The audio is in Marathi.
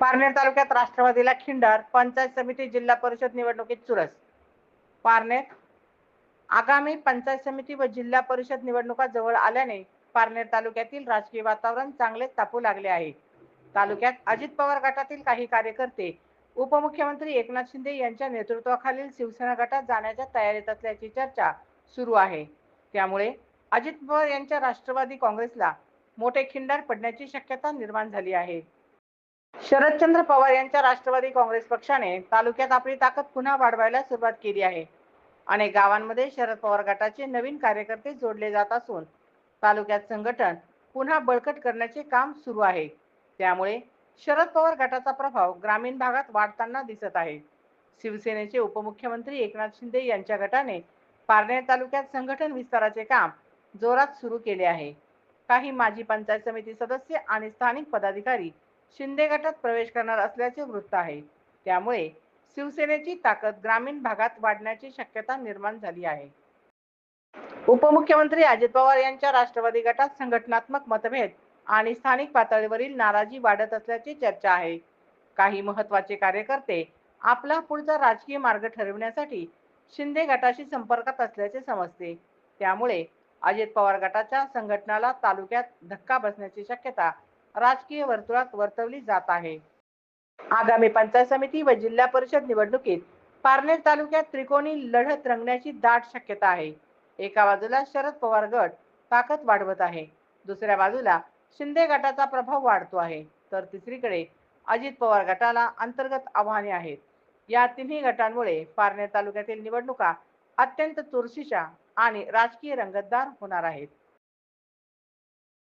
पारनेर तालुक्यात राष्ट्रवादीला खिंडार पंचायत समिती जिल्हा परिषद निवडणुकीत चुरस. पारनेर आगामी पंचायत समिती व जिल्हा परिषद निवडणुका जवळ आल्याने पारनेर तालुक्यातील राजकीय वातावरण चांगले तापू लागले आहे. तालुक्यात अजित पवार गटातील काही कार्यकर्ते उपमुख्यमंत्री एकनाथ शिंदे यांच्या नेतृत्वाखालील शिवसेना गटात जाण्याच्या तयारीत असल्याची चर्चा सुरू आहे. त्यामुळे अजित पवार यांच्या राष्ट्रवादी काँग्रेसला मोठे खिंडार पडण्याची शक्यता निर्माण झाली आहे. शरदचंद्र पवार यांच्या राष्ट्रवादी काँग्रेस पक्षाने तालुक्यात आपली ताकद पुन्हा वाढवायला सुरुवात केली आहे. अनेक गावांमध्ये शरद पवार गटाचे नवीन कार्यकर्ते जोडले जात असून तालुक्यात संघटन पुन्हा बळकट करण्याचे काम सुरू आहे. त्यामुळे शरद पवार गटाचा प्रभाव ग्रामीण भागात वाढताना दिसत आहे. शिवसेनेचे उपमुख्यमंत्री एकनाथ शिंदे यांच्या गटाने पारनेर तालुक्यात संघटन विस्ताराचे काम जोरात सुरू केले आहे. काही माजी पंचायत समिती सदस्य आणि स्थानिक पदाधिकारी शिंदे गटात प्रवेश करणार असल्याचे वृत्त आहे. त्यामुळे शिवसेनेची ताकद ग्रामीण भागात वाढण्याची शक्यता निर्माण झाली आहे. उपमुख्यमंत्री अजित पवार यांच्या राष्ट्रवादी गटात संघटनात्मक मतभेद आणि स्थानिक पातळीवरील नाराजी वाढत असल्याची चर्चा आहे. काही महत्त्वाचे कार्यकर्ते आपला पुढचा राजकीय मार्ग ठरविण्यासाठी शिंदे गटाशी संपर्कात असल्याचे समजते. त्यामुळे अजित पवार गटाच्या संघटनाला तालुक्यात धक्का बसण्याची शक्यता राजकीय वर्तुळात वर्तवली जात आहे. आगामी पंचायत समिती व जिल्हा परिषद निवडणुकीत पारनेर तालुक्यात त्रिकोणी लढत रंगण्याची दाट शक्यता आहे. एका बाजूला शरद पवार गट ताकद वाढवत आहे. दुसऱ्या बाजूला शिंदे गटाचा प्रभाव वाढतो आहे. तर तिसरीकडे अजित पवार गटाला अंतर्गत आव्हाने आहेत. या तिन्ही गटांमुळे पारनेर तालुक्यातील निवडणुका अत्यंत चुरशीच्या आणि राजकीय रंगतदार होणार आहेत.